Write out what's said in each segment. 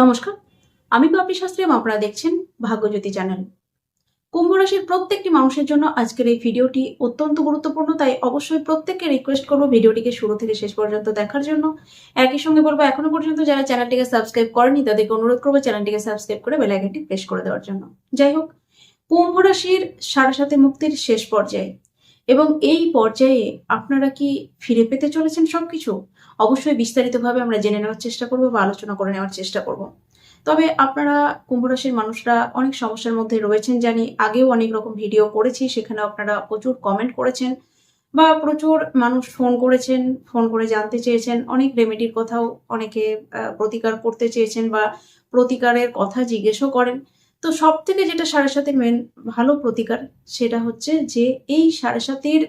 নমস্কার, আমি পাপড়ি শাস্ত্রী আপনারা দেখছেন ভাগ্যজ্যোতি চ্যানেল। কুম্ভ রাশির প্রত্যেকটি মানুষের জন্য আজকের এই ভিডিওটি অত্যন্ত গুরুত্বপূর্ণ, তাই অবশ্যই প্রত্যেককে রিকোয়েস্ট করব ভিডিওটিকে শুরু থেকে শেষ পর্যন্ত দেখার জন্য। একই সঙ্গে বলব, এখনও পর্যন্ত যারা চ্যানেলটিকে সাবস্ক্রাইব করেনি, তাদেরকে অনুরোধ করব চ্যানেলটিকে সাবস্ক্রাইব করে বেল আইকনটি প্রেস করে দেওয়ার জন্য। যাই হোক, কুম্ভ রাশির সাড়ে সাথে মুক্তির শেষ পর্যায়ে। এবং এই পর্যায়ে আপনারা কি ফিরে পেতে চলেছেন সবকিছু? অবশ্যই বিস্তারিতভাবে আমরা জেনে নেওয়ার চেষ্টা করব বা আলোচনা করে নেওয়ার চেষ্টা করব। তবে আপনারা কুম্ভ রাশির মানুষরা অনেক সমস্যার মধ্যে রয়েছেন জানি। আগেও অনেক রকম ভিডিও করেছি সেখানে আপনারা প্রচুর কমেন্ট করেছেন বা প্রচুর মানুষ ফোন করেছেন ফোন করে জানতে চেয়েছেন। অনেক রেমেডির কথাও অনেকে প্রতিকার করতে চেয়েছেন বা প্রতিকারের কথা জিজ্ঞেসও করেন। তো সব থেকে যেটা সাড়ে সাতের মেন ভালো প্রতিকার সেটা হচ্ছে যে, এই সাড়ে সাতির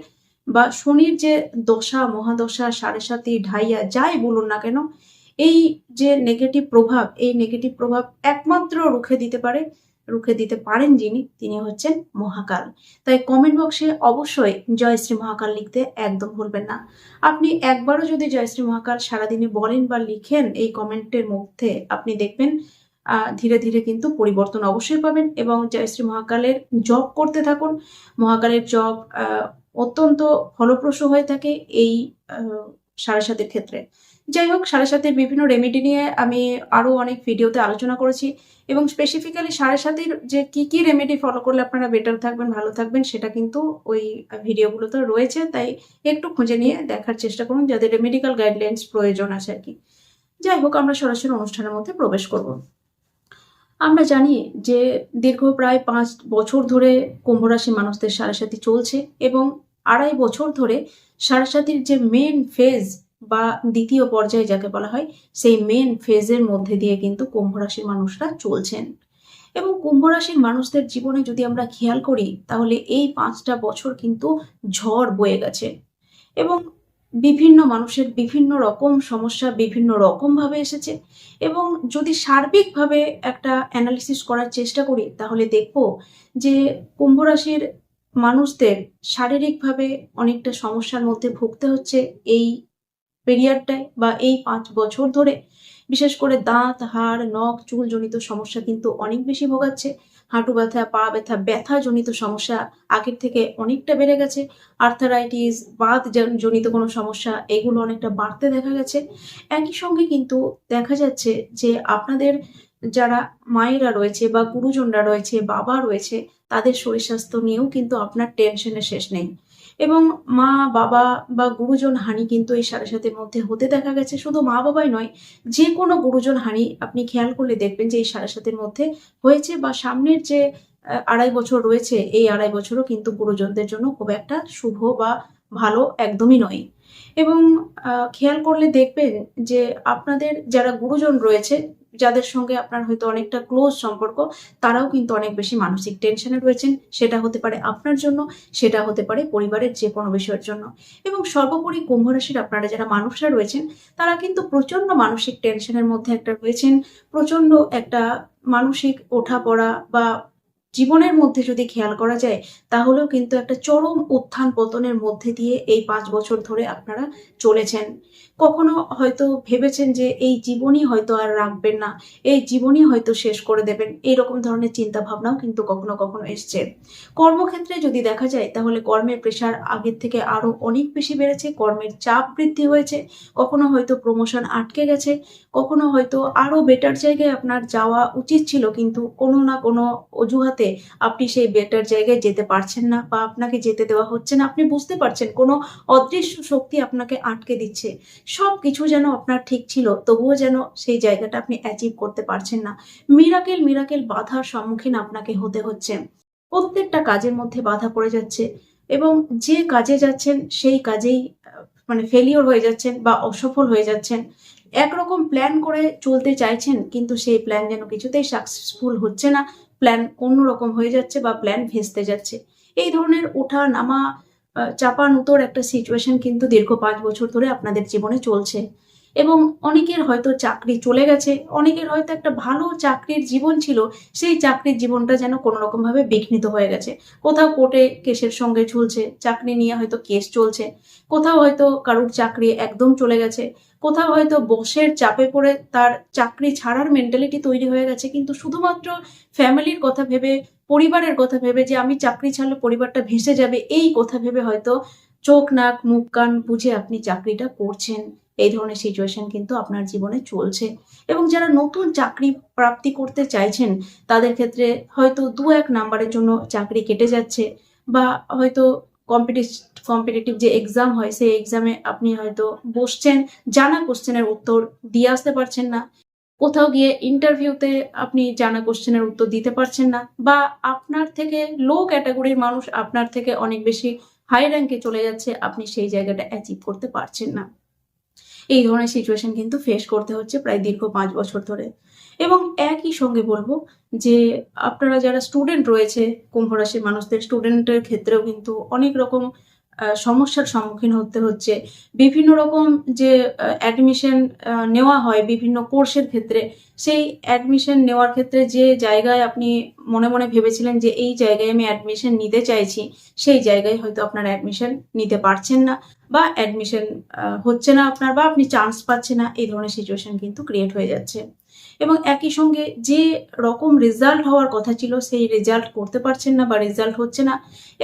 বা শনির যে দশা, মহাদশা, সাড়ে সাতি ঢাইয়া যাই বলুন না কেন, এই যে নেগেটিভ প্রভাব, এই নেগেটিভ প্রভাব একমাত্র রুখে দিতে পারে, রুখে দিতে পারেন যিনি, তিনি হচ্ছেন মহাকাল। তাই কমেন্ট বক্সে অবশ্যই জয়শ্রী মহাকাল লিখতে একদম ভুলবেন না। আপনি একবারও যদি জয়শ্রী মহাকাল সারাদিনে বলেন বা লিখেন, এই কমেন্টের মধ্যে আপনি দেখবেন ধীরে ধীরে কিন্তু পরিবর্তন অবশ্যই পাবেন এবং জয়শ্রী মহাকালের জব করতে থাকুন। মহাকালের জব অত্যন্ত ফলপ্রসূ হয়ে থাকে এই সাড়ে সাতের ক্ষেত্রে। যাই হোক, সাড়ে সাতের বিভিন্ন রেমেডি নিয়ে আমি আরও অনেক ভিডিওতে আলোচনা করেছি এবং স্পেসিফিক্যালি সাড়ে সাতের যে কি কি রেমেডি ফলো করলে আপনারা বেটার থাকবেন, ভালো থাকবেন, সেটা কিন্তু ওই ভিডিওগুলোতে রয়েছে। তাই একটু খুঁজে নিয়ে দেখার চেষ্টা করুন যাদের রেমেডিক্যাল গাইডলাইন্স প্রয়োজন আছে আর কি। যাই হোক, আমরা সরাসরি অনুষ্ঠানের মধ্যে প্রবেশ করব। আমরা জানি যে দীর্ঘ প্রায় পাঁচ বছর ধরে কুম্ভ রাশি মানুষদের সারাসাতি চলছে এবং আড়াই বছর ধরে সারাসাতির যে মেন ফেজ বা দ্বিতীয় পর্যায়ে যাকে বলা হয়, সেই মেন ফেজের মধ্যে দিয়ে কিন্তু কুম্ভ রাশির মানুষরা চলছেন। এবং কুম্ভ রাশির মানুষদের জীবনে যদি আমরা খেয়াল করি, তাহলে এই পাঁচটা বছর কিন্তু ঝড় বয়ে গেছে। এবং বিভিন্ন মানুষের বিভিন্ন রকম সমস্যা বিভিন্ন রকম ভাবে এসেছে। এবং যদি সার্বিকভাবে একটা অ্যানালিসিস করার চেষ্টা করি, তাহলে দেখব যে কুম্ভ রাশির মানুষদের শারীরিকভাবে অনেকটা সমস্যার মধ্যে ভুগতে হচ্ছে এই পিরিয়ডটায় বা এই পাঁচ বছর ধরে। বিশেষ করে দাঁত, হাড়, নখ চুল জনিত সমস্যা কিন্তু অনেক বেশি ভোগাচ্ছে। হাঁটু ব্যথা, পা ব্যথা ব্যথা জনিত সমস্যা আগের থেকে অনেকটা বেড়ে গেছে। আর্থারাইটিস বাত জনিত কোনো সমস্যা এগুলো অনেকটা বাড়তে দেখা গেছে। একই সঙ্গে কিন্তু দেখা যাচ্ছে যে আপনাদের যারা মায়েরা রয়েছে বা গুরুজনরা রয়েছে, বাবা রয়েছে তাদের শরীর স্বাস্থ্য নিয়েও কিন্তু আপনার টেনশনের শেষ নেই। এবং মা, বাবা বা গুরুজন হানি কিন্তু এই সাড়ে সাতের মধ্যে হতে দেখা গেছে। শুধু মা, বাবাই নয় যে কোনো গুরুজন হানি আপনি খেয়াল করলে দেখবেন যে এই সাড়ে সাতের মধ্যে হয়েছে বা সামনের যে আড়াই বছর রয়েছে, এই আড়াই বছরও কিন্তু গুরুজনদের জন্য খুব একটা শুভ বা ভালো একদমই নয়। এবং খেয়াল করলে দেখবেন যে আপনাদের যারা গুরুজন রয়েছে যাদের সঙ্গে আপনার হয়তো অনেকটা ক্লোজ সম্পর্ক, তারাও কিন্তু অনেক বেশি মানসিক টেনশনে রয়েছেন। সেটা হতে পারে আপনার জন্য, সেটা হতে পারে পরিবারের যে কোনো বিষয়ের জন্য। এবং সর্বোপরি কুম্ভ রাশির আপনারা যারা মানুষরা রয়েছেন, তারা কিন্তু প্রচণ্ড মানসিক টেনশনের মধ্যে একটা রয়েছেন। প্রচণ্ড একটা মানসিক ওঠা পড়া বা জীবনের মধ্যে যদি খেয়াল করা যায়, তাহলেও কিন্তু একটা চরম উত্থান পতনের মধ্যে দিয়ে এই পাঁচ বছর ধরে আপনারা চলেছেন। কখনো হয়তো ভেবেছেন যে এই জীবনই হয়তো আর রাখবেন না, এই জীবনই হয়তো শেষ করে দেবেন, এইরকম ধরনের চিন্তা ভাবনাও কিন্তু কখনো কখনো এসছে। কর্মক্ষেত্রে যদি দেখা যায়, তাহলে কর্মের প্রেশার আগের থেকে আরও অনেক বেশি বেড়েছে, কর্মের চাপ বৃদ্ধি হয়েছে, কখনো হয়তো প্রমোশন আটকে গেছে, কখনো হয়তো আরও বেটার জায়গায় আপনার যাওয়া উচিত ছিল, কিন্তু কোনো না কোনো অজুহাতে আপনি সেই বেটার জায়গায় যেতে পারছেন না বা আপনাকে যেতে দেওয়া হচ্ছে না, আপনি বুঝতে পারছেন কোনো অদৃশ্য শক্তি আপনাকে আটকে দিচ্ছে। সব কিছু যেন আপনার ঠিক ছিল, তবুও যেন সেই জায়গাটা আপনি অ্যাচিভ করতে পারছেন না। মিরাকেল মিরাকেল বাধার সম্মুখীন আপনাকে হতে হচ্ছে। প্রত্যেকটা কাজের মধ্যে বাধা পড়ে যাচ্ছে এবং যে কাজে যাচ্ছেন, সেই কাজেই মানে ফেলিওর হয়ে যাচ্ছেন বা অসফল হয়ে যাচ্ছেন। একরকম প্ল্যান করে চলতে চাইছেন, কিন্তু সেই প্ল্যান যেন কিছুতেই সাকসেসফুল হচ্ছে না প্ল্যান অন্যরকম হয়ে যাচ্ছে বা প্ল্যান ভেস্তে যাচ্ছে। এই ধরনের ওঠা নামা আহ, চাপান উতোর একটা সিচুয়েশন কিন্তু দীর্ঘ পাঁচ বছর ধরে আপনাদের জীবনে চলছে। এবং অনেকের হয়তো চাকরি চলে গেছে, অনেকের হয়তো একটা ভালো চাকরির জীবন ছিল, সেই চাকরির জীবনটা যেন কোনো রকম ভাবে বিঘ্নিত হয়ে গেছে। কোথাও কোর্টে কেসের সঙ্গে ঝুলছে, চাকরি নিয়ে হয়তো কেস চলছে, কোথাও হয়তো কারুর চাকরি একদম চলে গেছে, কোথাও হয়তো বসের চাপে পড়ে তার চাকরি ছাড়ার মেন্টালিটি তৈরি হয়ে গেছে, কিন্তু শুধুমাত্র ফ্যামিলির কথা ভেবে, পরিবারের কথা ভেবে যে আমি চাকরি ছাড়লে পরিবারটা ভেসে যাবে, এই কথা ভেবে হয়তো চোখ, নাক, মুখ, কান বুঝে আপনি চাকরিটা করছেন। এই ধরনের সিচুয়েশন কিন্তু আপনার জীবনে চলছে। এবং যারা নতুন চাকরি প্রাপ্তি করতে চাইছেন, তাদের ক্ষেত্রে হয়তো দু এক নাম্বারের জন্য চাকরি কেটে যাচ্ছে বা হয়তো কম্পিটিটিভ যে এক্সাম হয়, সেই এক্সামে আপনি হয়তো বসছেন, জানা কোশ্চেনের উত্তর দিয়ে আসতে পারছেন না। কোথাও গিয়ে ইন্টারভিউতে আপনি জানা কোশ্চেনের উত্তর দিতে পারছেন না বা আপনার থেকে লো ক্যাটাগরির মানুষ আপনার থেকে অনেক বেশি হাই র্যাঙ্কে চলে যাচ্ছে, আপনি সেই জায়গাটা অ্যাচিভ করতে পারছেন না। এই ধরনের সিচুয়েশন কিন্তু ফেস করতে হচ্ছে প্রায় দীর্ঘ পাঁচ বছর ধরে। এবং একই সঙ্গে বলব যে, আপনারা যারা স্টুডেন্ট রয়েছে, কুম্ভ রাশির মানুষদের স্টুডেন্টের ক্ষেত্রেও কিন্তু অনেক রকম সমস্যার সম্মুখীন হতে হচ্ছে। বিভিন্ন রকম যে অ্যাডমিশন নেওয়া হয় বিভিন্ন কোর্সের ক্ষেত্রে সেই অ্যাডমিশন নেওয়ার ক্ষেত্রে যে জায়গায় আপনি মনে মনে ভেবেছিলেন যে এই জায়গায় আমি অ্যাডমিশন নিতে চাইছি, সেই জায়গায় হয়তো আপনার অ্যাডমিশন নিতে পারছেন না বা অ্যাডমিশন হচ্ছে না আপনার বা আপনি চান্স পাচ্ছেন না, এই ধরনের সিচুয়েশন কিন্তু ক্রিয়েট হয়ে যাচ্ছে। এবং একই সঙ্গে যে রকম রেজাল্ট হওয়ার কথা ছিল, সেই রেজাল্ট করতে পারছেন না বা রেজাল্ট হচ্ছে না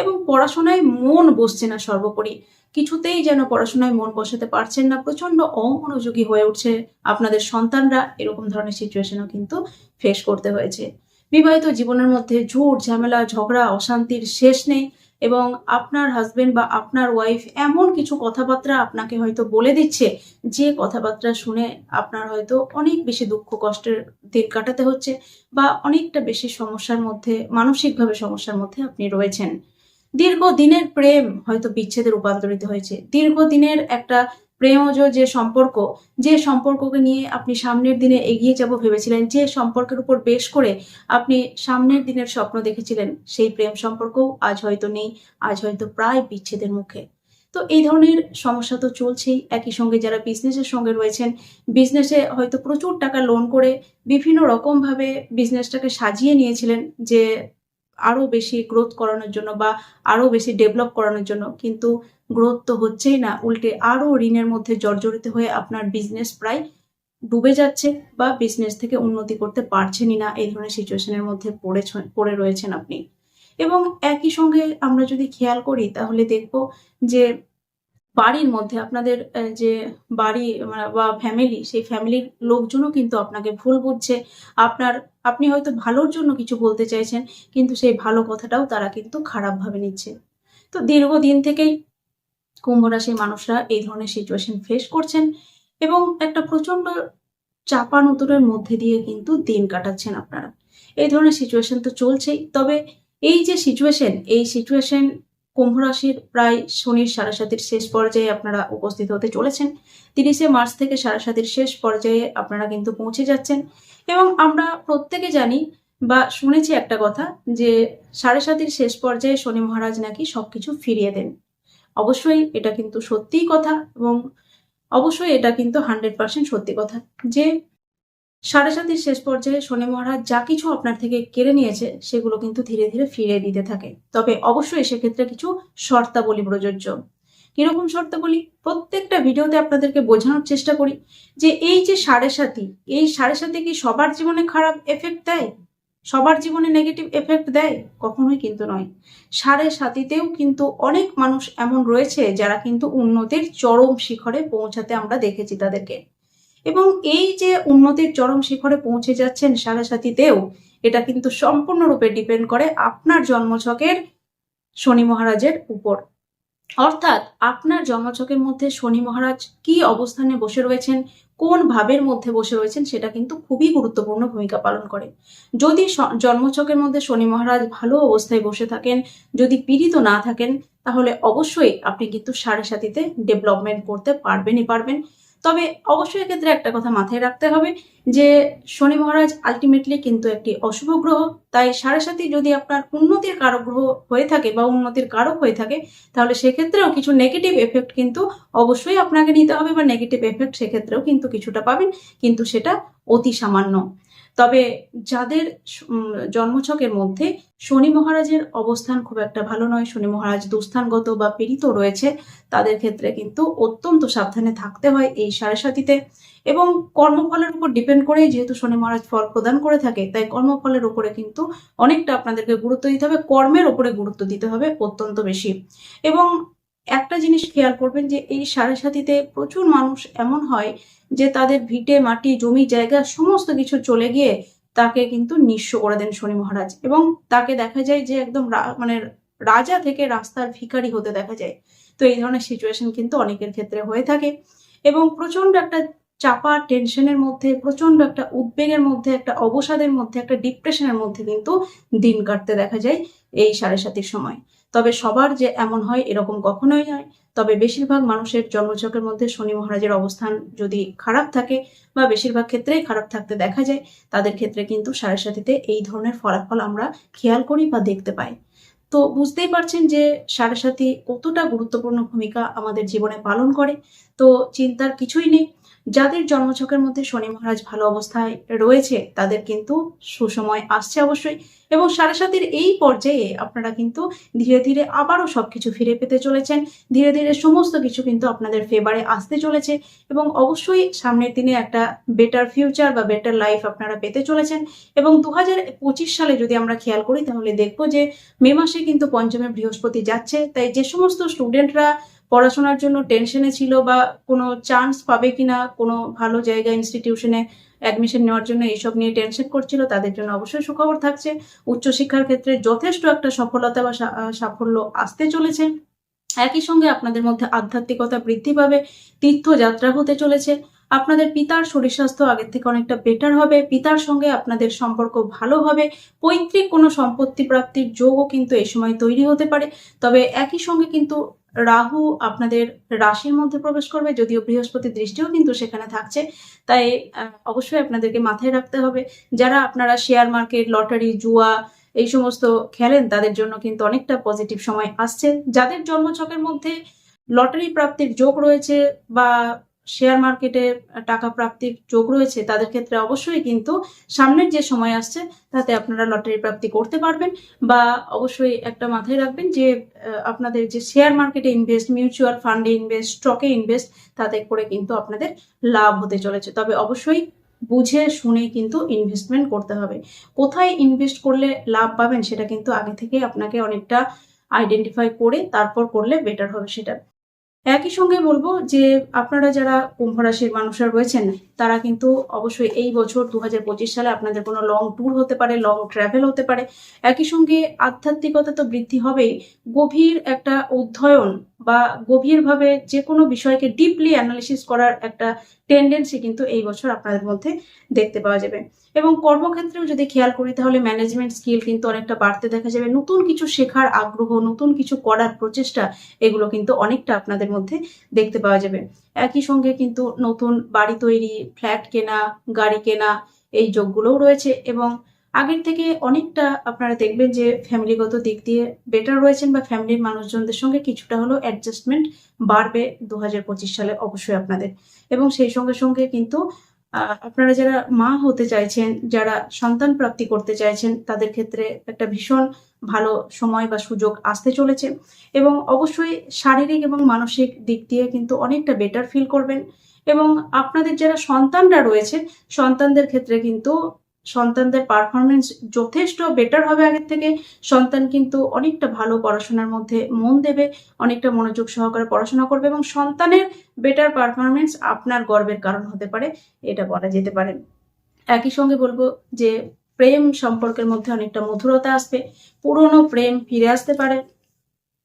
এবং পড়াশোনায় মন বসছে না সর্বোপরি। কিছুতেই যেন পড়াশোনায় মন বসাতে পারছেন না প্রচণ্ড অমনোযোগী হয়ে উঠছে আপনাদের সন্তানরা। এরকম ধরনের সিচুয়েশনও কিন্তু ফেস করতে হয়েছে। বিবাহিত জীবনের মধ্যে ঝুট ঝামেলা, ঝগড়া, অশান্তির শেষ নেই এবং আপনার হাজবেন্ড বা আপনার ওয়াইফ এমন কিছু কথাবার্তা আপনাকে হয়তো বলে দিচ্ছে, যে কথাবার্তা শুনে আপনার হয়তো অনেক বেশি দুঃখ কষ্টের দিন কাটাতে হচ্ছে বা অনেকটা বেশি সমস্যার মধ্যে, মানসিকভাবে সমস্যার মধ্যে আপনি রয়েছেন। দীর্ঘ দিনের প্রেম হয়তো বিচ্ছেদে রূপান্তরিত হয়েছে। দীর্ঘ দিনের একটা প্রেমজ যে সম্পর্ক, যে সম্পর্ককে নিয়ে আপনি সামনের দিনে এগিয়ে যাব ভেবেছিলেন, যে সম্পর্কের উপর বেশ করে আপনি সামনের দিনের স্বপ্ন দেখেছিলেন, সেই প্রেম সম্পর্কও আজ হয়তো নেই, আজ হয়তো প্রায় বিচ্ছেদের মুখে। তো এই ধরনের সমস্যা তো চলছেই। একই সঙ্গে যারা বিজনেসের সঙ্গে রয়েছেন বিজনেসে হয়তো প্রচুর টাকা লোন করে বিভিন্ন রকমভাবে বিজনেসটাকে সাজিয়ে নিয়েছিলেন, যে আরও বেশি গ্রোথ করানোর জন্য বা আরও বেশি ডেভেলপ করানোর জন্য, কিন্তু গ্রোথ তো হচ্ছেই না। উল্টে আরও ঋণের মধ্যে জর্জরিত হয়ে আপনার বিজনেস প্রায় ডুবে যাচ্ছে বা বিজনেস থেকে উন্নতি করতে পারছেনই না এই ধরনের সিচুয়েশনের মধ্যে পড়েছেন পড়ে রয়েছেন আপনি। এবং একই সঙ্গে আমরা যদি খেয়াল করি, তাহলে দেখব যে বাড়ির মধ্যে আপনাদের যে বাড়ি মানে বা ফ্যামিলি সেই ফ্যামিলির লোকজনও কিন্তু আপনাকে ভুল বুঝছে। আপনার, আপনি হয়তো ভালোর জন্য কিছু বলতে চাইছেন, কিন্তু সেই ভালো কথাটাও তারা কিন্তু খারাপভাবে নিচ্ছে। তো দীর্ঘদিন থেকেই কুম্ভ রাশির মানুষরা এই ধরনের সিচুয়েশন ফেস করছেন এবং একটা প্রচণ্ড নতুনের মধ্যে দিয়ে কিন্তু দিন কাটাচ্ছেন আপনারা। এই ধরনের সিচুয়েশন তো চলছেই, তবে এই যে সিচুয়েশন এই সিচুয়েশন কুম্ভ রাশির প্রায় শনির সারাসাতির শেষ পর্যায়ে আপনারা উপস্থিত হতে চলেছেন। তিরিশে মার্চ থেকে সারাসাতির শেষ পর্যায়ে আপনারা কিন্তু পৌঁছে যাচ্ছেন। এবং আমরা প্রত্যেকে জানি বা শুনেছি একটা কথা যে সাড়ে সাতির শেষ পর্যায়ে শনি মহারাজ নাকি সবকিছু ফিরিয়ে দেন। অবশ্যই এটা কিন্তু সত্যিই কথা এবং অবশ্যই এটা কিন্তু হান্ড্রেড পার্সেন্ট সত্যি কথা যে সাড়ে সাতির শেষ পর্যায়ে শনি মহারাজ যা কিছু আপনার থেকে কেড়ে নিয়েছে, সেগুলো কিন্তু ধীরে ধীরে ফিরিয়ে দিতে থাকে। তবে অবশ্যই সেক্ষেত্রে কিছু শর্তাবলী প্রযোজ্য। কীরকম শর্তাবলী? প্রত্যেকটা ভিডিওতে আপনাদেরকে বোঝানোর চেষ্টা করি যে এই যে সাড়ে সাতি, এই সাড়ে সাতি কি সবার জীবনে খারাপ এফেক্ট দেয়? সবার জীবনে নেগেটিভ এফেক্ট দেয়? কখনোই কিন্তু নয়। সাড়ে সাতিতেও কিন্তু অনেক মানুষ এমন রয়েছে যারা কিন্তু উন্নতির চরম শিখরে পৌঁছাতে আমরা দেখেছি তাদেরকে। এবং এই যে উন্নতির চরম শিখরে পৌঁছে যাচ্ছেন সাড়ে সাতিতেও এটা কিন্তু সম্পূর্ণরূপে ডিপেন্ড করে আপনার জন্মছকের শনি মহারাজের উপর। অর্থাৎ আপনার জন্মছকের মধ্যে শনি মহারাজ কি অবস্থানে বসে রয়েছেন, কোন ভাবের মধ্যে বসে রয়েছেন, সেটা কিন্তু খুবই গুরুত্বপূর্ণ ভূমিকা পালন করে। যদি জন্মছকের মধ্যে শনি মহারাজ ভালো অবস্থায় বসে থাকেন, যদি পীড়িত না থাকেন, তাহলে অবশ্যই আপনি কিন্তু সাড়ে সাতিতে ডেভেলপমেন্ট করতে পারবেনই পারবেন। তবে অবশ্যই এক্ষেত্রে একটা কথা মাথায় রাখতে হবে যে শনি মহারাজ আলটিমেটলি কিন্তু একটি অশুভ গ্রহ, তাই সাড়ে সাথে যদি আপনার উন্নতির কারক গ্রহ হয়ে থাকে বা উন্নতির কারক হয়ে থাকে, তাহলে সেক্ষেত্রেও কিছু নেগেটিভ এফেক্ট কিন্তু অবশ্যই আপনাকে নিতে হবে বা নেগেটিভ এফেক্ট সেক্ষেত্রেও কিন্তু কিছুটা পাবেন, কিন্তু সেটা অতি সামান্য। তবে যাদের জন্মছকের মধ্যে শনি মহারাজের অবস্থান খুব একটা ভালো নয়, শনি মহারাজ দুস্থানগত বা পীড়িত রয়েছে, তাদের ক্ষেত্রে কিন্তু অত্যন্ত সাবধানে থাকতে হয় এই সাড়ে সাতিতে এবং কর্মফলের উপর ডিপেন্ড করে যেহেতু শনি মহারাজ ফল প্রদান করে থাকে, তাই কর্মফলের উপরে কিন্তু অনেকটা আপনাদেরকে গুরুত্ব দিতে হবে, কর্মের উপরে গুরুত্ব দিতে হবে অত্যন্ত বেশি। এবং একটা জিনিস খেয়াল করবেন যে এই সাড়ে সাতিতে প্রচুর মানুষ এমন হয় যে তাদের ভিটে, মাটি, জমি, জায়গা সমস্ত কিছু চলে গিয়ে তাকে কিন্তু নিঃস্ব করে দেন শনি মহারাজ এবং তাকে দেখা যায় যে একদম মানে রাজা থেকে রাস্তার ভিখারি হতে দেখা যায়। তো এই ধরনের সিচুয়েশন কিন্তু অনেকের ক্ষেত্রে হয়ে থাকে এবং প্রচণ্ড একটা চাপা, টেনশনের মধ্যে প্রচণ্ড একটা উদ্বেগের মধ্যে, একটা অবসাদের মধ্যে, একটা ডিপ্রেশনের মধ্যে কিন্তু দিন কাটতে দেখা যায় এই সাড়ে সাতির সময়। তবে সবার যে এমন হয় এরকম কখনোই নয়। তবে বেশিরভাগ মানুষের জন্মচকের মধ্যে শনি মহারাজের অবস্থান যদি খারাপ থাকে বা বেশিরভাগ ক্ষেত্রেই খারাপ থাকতে দেখা যায়, তাদের ক্ষেত্রে কিন্তু সাড়ে সাথীতে এই ধরনের ফলাফল আমরা খেয়াল করি বা দেখতে পাই। তো বুঝতেই পারছেন যে সাড়ে সাথী কতটা গুরুত্বপূর্ণ ভূমিকা আমাদের জীবনে পালন করে। তো চিন্তার কিছুই নেই। যাদের জন্মছকের মধ্যে শনি মহারাজ ভালো অবস্থায় রয়েছে, তাদের কিন্তু সুসময় আসছে অবশ্যই। এবং সাড়ে সাতির এই পর্যায়ে আপনারা কিন্তু ধীরে ধীরে আবারও সবকিছু ফিরে পেতে চলেছেন। ধীরে ধীরে সমস্ত কিছু কিন্তু আপনাদের ফেভারে আসতে চলেছে। এবং অবশ্যই সামনের দিনে একটা বেটার ফিউচার বা বেটার লাইফ আপনারা পেতে চলেছেন। এবং দু পঁচিশ সালে যদি আমরা খেয়াল করি, তাহলে দেখব যে মে মাসে কিন্তু পঞ্চমে বৃহস্পতি যাচ্ছে। তাই যে সমস্ত স্টুডেন্টরা পড়াশোনার জন্য টেনশনে ছিল বা কোনো চান্স পাবে কিনা কোনো ভালো জায়গা ইনস্টিটিউশনে অ্যাডমিশন নেওয়ার জন্য এইসব নিয়ে টেনশন করছিল, তাদের জন্য অবশ্যই সুখবর থাকছে। উচ্চশিক্ষার ক্ষেত্রে যথেষ্ট একটা সফলতা বা সাফল্য আসতে চলেছে। একই সঙ্গে আপনাদের মধ্যে আধ্যাত্মিকতা বৃদ্ধি পাবে, তীর্থযাত্রা হতে চলেছে। আপনাদের পিতার শরীর স্বাস্থ্য আগের থেকে অনেকটা বেটার হবে, পিতার সঙ্গে আপনাদের সম্পর্ক ভালো হবে। পৈতৃক কোনো সম্পত্তি প্রাপ্তির যোগও কিন্তু এই সময় তৈরি হতে পারে। তবে একই সঙ্গে কিন্তু রাহু আপনাদের রাশির মধ্যে প্রবেশ করবে, যদিও বৃহস্পতির দৃষ্টিও কিন্তু সেখানে থাকছে। তাই অবশ্যই আপনাদেরকে মাথায় রাখতে হবে। যারা আপনারা শেয়ার মার্কেট লটারি জুয়া এই সমস্ত খেলেন, তাদের জন্য কিন্তু অনেকটা পজিটিভ সময় আসছে। যাদের জন্মছকের মধ্যে লটারি প্রাপ্তির যোগ রয়েছে বা শেয়ার মার্কেটে টাকা প্রাপ্তির যোগ রয়েছে, তাদের ক্ষেত্রে অবশ্যই কিন্তু সামনের যে সময় আসছে, তাতে আপনারা লটারি প্রাপ্তি করতে পারবেন বা অবশ্যই একটা মাথায় রাখবেন যে আপনাদের যে শেয়ার মার্কেটে ইনভেস্ট মিউচুয়াল ফান্ডে ইনভেস্ট স্টকে ইনভেস্ট তাতে করে কিন্তু আপনাদের লাভ হতে চলেছে। তবে অবশ্যই বুঝে শুনে কিন্তু ইনভেস্টমেন্ট করতে হবে। কোথায় ইনভেস্ট করলে লাভ পাবেন সেটা কিন্তু আগে থেকে আপনাকে অনেকটা আইডেন্টিফাই করে তারপর করলে বেটার হবে সেটা। একই সঙ্গে বলব যে আপনারা যারা কুম্ভ রাশির মানুষরা রয়েছেন, তারা কিন্তু অবশ্যই এই বছর দু হাজার পঁচিশ সালে আপনাদের কোনো লং ট্যুর হতে পারে লং ট্রাভেল হতে পারে। একই সঙ্গে আধ্যাত্মিকতা তো বৃদ্ধি হবেই। গভীর একটা অধ্যয়ন বা গভীরভাবে যে কোনো বিষয়কে ডিপলি অ্যানালিসিস করার একটা টেন্ডেন্সি কিন্তু এই বছর আপনাদের মধ্যে দেখতে পাওয়া যাবে। এবং কর্মক্ষেত্রেও যদি খেয়াল করি, তাহলে ম্যানেজমেন্ট স্কিল কিন্তু অনেকটা বাড়তে দেখা যাবে। নতুন কিছু শেখার আগ্রহ, নতুন কিছু করার প্রচেষ্টা, এগুলো কিন্তু অনেকটা আপনাদের মধ্যে দেখতে পাওয়া যাবে। একই সঙ্গে কিন্তু নতুন বাড়ি তৈরি ফ্ল্যাট কেনা, গাড়ি কেনা, এই যোগগুলোও রয়েছে এবং আগের থেকে অনেকটা আপনারা দেখবেন যে ফ্যামিলিগত দিক দিয়ে বেটার রয়েছেন বা ফ্যামিলির মানুষজনদের সঙ্গে কিছুটা হলো অ্যাডজাস্টমেন্ট বাড়বে দু হাজার পঁচিশ সালে অবশ্যই আপনাদের। এবং সেই সঙ্গে সঙ্গে কিন্তু আপনারা যারা মা হতে চাইছেন, যারা সন্তান প্রাপ্তি করতে চাইছেন, তাদের ক্ষেত্রে একটা ভীষণ ভালো সময় বা সুযোগ আসতে চলেছে। এবং অবশ্যই শারীরিক এবং মানসিক দিক দিয়ে কিন্তু অনেকটা বেটার ফিল করবেন। এবং আপনাদের যারা সন্তানরা রয়েছে, সন্তানদের ক্ষেত্রে কিন্তু সন্তানদের পারফরমেন্স যথেষ্ট বেটার হবে আগের থেকে। সন্তান কিন্তু অনেকটা ভালো পড়াশোনার মধ্যে মন দেবে, অনেকটা মনোযোগ সহকারে পড়াশোনা করবে এবং সন্তানের বেটার পারফরমেন্স আপনার গর্বের কারণ হতে পারে, এটা বলা যেতে পারে। একই সঙ্গে বলব যে, প্রেম সম্পর্কের মধ্যে অনেকটা মধুরতা আসবে, পুরনো প্রেম ফিরে আসতে পারে।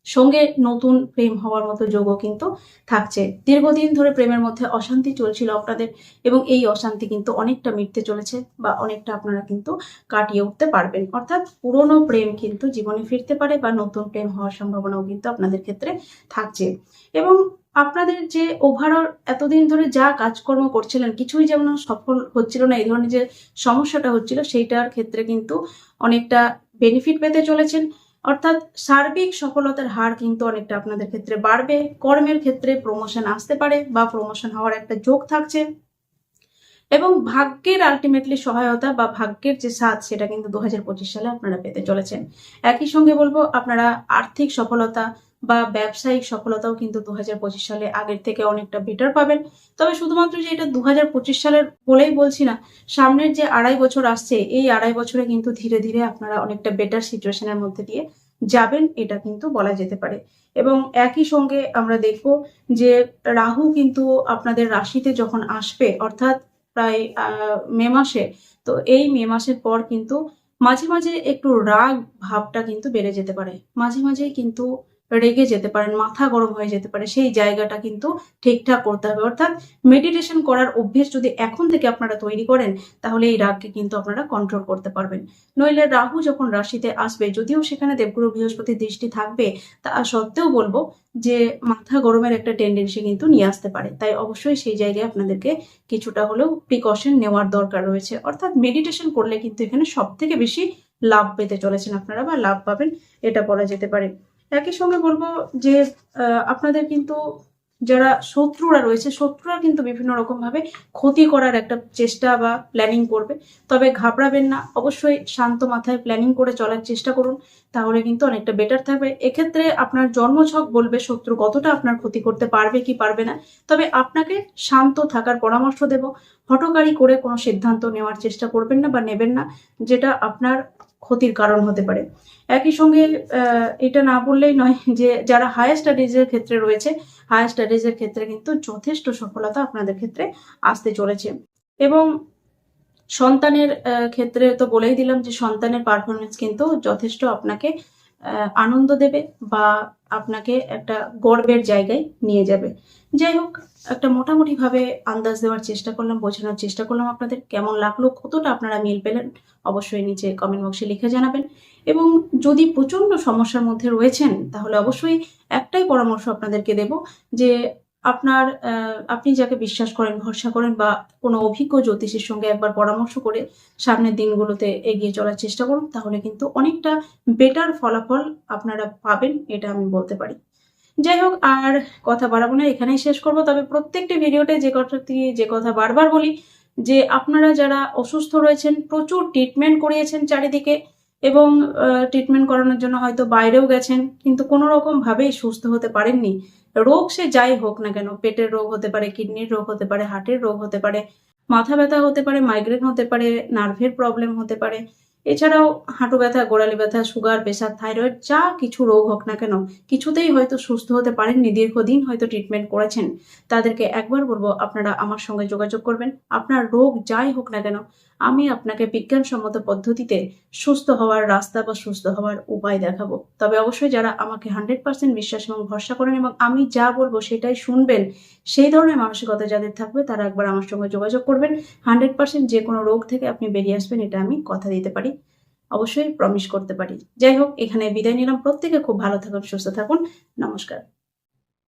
সঙ্গে নতুন প্রেম হওয়ার মতো যোগও কিন্তু থাকছে। দীর্ঘদিন ধরে প্রেমের মধ্যে অশান্তি চলছিল আপনাদের এবং এই অশান্তি কিন্তু অনেকটা মিটতে চলেছে বা অনেকটা আপনারা কিন্তু কাটিয়ে উঠতে পারবেন। অর্থাৎ পুরনো প্রেম কিন্তু জীবনে ফিরতে পারে বা নতুন প্রেম হওয়ার সম্ভাবনাও কিন্তু আপনাদের ক্ষেত্রে থাকছে। এবং আপনাদের যে ওভারঅল এতদিন ধরে যা কাজকর্ম করছিলেন, কিছুই যেমন সফল হচ্ছিল না, এই ধরনের যে সমস্যাটা হচ্ছিল, সেইটার ক্ষেত্রে কিন্তু অনেকটা বেনিফিট পেতে চলেছেন। অর্থাৎ সার্বিক সফলতার হার কিন্তু অনেকটা আপনাদের ক্ষেত্রে বাড়বে। কর্মের ক্ষেত্রে প্রমোশন আসতে পারে বা প্রমোশন হওয়ার একটা যোগ থাকছে। এবং ভাগ্যের আলটিমেটলি সহায়তা বা ভাগ্যের যে সাথ সেটা কিন্তু দু হাজার পঁচিশ সালে আপনারা পেতে চলেছেন। একই সঙ্গে বলব, আপনারা আর্থিক সফলতা বা ব্যবসায়িক সফলতাও কিন্তু দু হাজার পঁচিশ সালে আগের থেকে অনেকটা বেটার পাবেন। তবে শুধুমাত্র যে এটা দু হাজার পঁচিশ সালের বলেই বলছি না, সামনের যে আড়াই বছর আসছে, এই আড়াই বছরে কিন্তু ধীরে ধীরে আপনারা অনেকটা বেটার সিচুয়েশনের মধ্যে দিয়ে যাবেন, এটা কিন্তু বলা যেতে পারে। এবং একই সঙ্গে আমরা দেখব যে রাহু কিন্তু আপনাদের রাশিতে যখন আসবে, অর্থাৎ প্রায় মে মাসে, তো এই মে মাসের পর কিন্তু মাঝে মাঝে একটু রাগ ভাবটা কিন্তু বেড়ে যেতে পারে। মাঝে মাঝেই কিন্তু রেগে যেতে পারেন, মাথা গরম হয়ে যেতে পারে, সেই জায়গাটা কিন্তু ঠিকঠাক করতে হবে। অর্থাৎ মেডিটেশন করার অভ্যেস যদি এখন থেকে আপনারা তৈরি করেন, তাহলে এই রাগকে কিন্তু আপনারা কন্ট্রোল করতে পারবেন। নইলে রাহু যখন রাশিতে আসবে, যদিও সেখানে দেবগুরু বৃহস্পতির দৃষ্টি থাকবে, তা সত্ত্বেও বলব যে মাথা গরমের একটা টেন্ডেন্সি কিন্তু নিয়ে আসতে পারে। তাই অবশ্যই সেই জায়গায় আপনাদেরকে কিছুটা হলেও প্রিকশন নেওয়ার দরকার রয়েছে। অর্থাৎ মেডিটেশন করলে কিন্তু এখানে সব থেকে বেশি লাভ পেতে চলেছেন আপনারা বা লাভ পাবেন, এটা বলা যেতে পারে। একই সঙ্গে বলব যে আপনাদের কিন্তু যারা শত্রুরা রয়েছে, শত্রুরা কিন্তু বিভিন্ন রকম ভাবে ক্ষতি করার একটা চেষ্টা বা প্ল্যানিং করবে। তবে ঘাবড়াবেন না, অবশ্যই শান্ত মাথায় প্ল্যানিং করে চলার চেষ্টা করুন, তাহলে কিন্তু অনেকটা বেটার থাকবে। এক্ষেত্রে আপনার জন্মছক বলবে শত্রু, কতটা আপনার ক্ষতি করতে পারবে কি পারবে না। তবে আপনাকে শান্ত থাকার পরামর্শ দেব। হটকারী করে কোনো সিদ্ধান্ত নেওয়ার চেষ্টা করবেন না বা নেবেন না, যেটা আপনার ক্ষতির কারণ হতে পারে। একই সঙ্গে এটা না বললেই নয় যে যারা হায়ার স্টাডিজের ক্ষেত্রে রয়েছে হায়ার স্টাডিজের ক্ষেত্রে কিন্তু যথেষ্ট সফলতা আপনাদের ক্ষেত্রে আসতে চলেছে। এবং সন্তানের ক্ষেত্রে তো বলেই দিলাম যে সন্তানের পারফরমেন্স কিন্তু যথেষ্ট আপনাকে আনন্দ দেবে বা আপনাকে একটা গর্বের জায়গায় নিয়ে যাবে। যাই হোক, একটা মোটামুটিভাবে আন্দাজ দেওয়ার চেষ্টা করলাম, বোঝানোর চেষ্টা করলাম আপনাদের কেমন লাগল, কতটা আপনারা মিল পেলেন, অবশ্যই নিচে কমেন্ট বক্সে লিখে জানাবেন। এবং যদি প্রচণ্ড সমস্যার মধ্যে রয়েছেন, তাহলে অবশ্যই একটাই পরামর্শ আপনাদেরকে দেব যে আপনার আপনি যাকে বিশ্বাস করেন, ভরসা করেন বা কোনো অভিজ্ঞ জ্যোতিষীর সঙ্গে একবার পরামর্শ করে সামনের দিনগুলোতে এগিয়ে চলার চেষ্টা করুন, তাহলে কিন্তু অনেকটা বেটার ফলাফল আপনারা পাবেন, এটা আমি বলতে পারি। যাই হোক, আর কথা বাড়াবো না, এখানেই শেষ করব। তবে প্রত্যেকটি ভিডিওতে যে কথাটি, যে কথা বারবার বলি, যে আপনারা যারা অসুস্থ রয়েছেন, প্রচুর ট্রিটমেন্ট করিয়েছেন চারিদিকে এবং ট্রিটমেন্ট করানোর জন্য হয়তো বাইরেও গেছেন, কিন্তু কোনো রকম ভাবেই সুস্থ হতে পারেননি। রোগ সে যাই হোক না কেন, পেটের রোগ হতে পারে, কিডনির রোগ হতে পারে, হার্টের রোগ হতে পারে, মাথা ব্যথা হতে পারে মাইগ্রেন হতে পারে নার্ভের প্রবলেম হতে পারে এছাড়াও হাঁটু ব্যথা, গোড়ালি ব্যথা, সুগার, প্রেশার, থাইরয়েড, যা কিছু রোগ হোক না কেন, কিছুতেই হয়তো সুস্থ হতে পারেননি, দীর্ঘদিন হয়তো ট্রিটমেন্ট করেছেন। তাদেরকে একবার বলব, আপনারা আমার সঙ্গে যোগাযোগ করবেন। আপনার রোগ যাই হোক না কেন, আমি আপনাকে বিজ্ঞানসম্মত পদ্ধতিতে সুস্থ হওয়ার রাস্তা বা সুস্থ হওয়ার উপায় দেখাবো। তবে অবশ্যই যারা আমাকে হান্ড্রেড পার্সেন্ট বিশ্বাস এবং ভরসা করেন এবং আমি যা বলব সেটাই শুনবেন, সেই ধরনের মানসিকতা যাদের থাকবে, তারা একবার আমার সঙ্গে যোগাযোগ করবেন। হান্ড্রেড পার্সেন্ট যে কোনো রোগ থেকে আপনি বেরিয়ে আসবেন, এটা আমি কথা দিতে পারি। অবশ্যই প্রমিস করতে পারি। যাই হোক, এখানে বিদায় নিলাম। প্রত্যেকে খুব ভালো থাকুন, সুস্থ থাকুন। নমস্কার।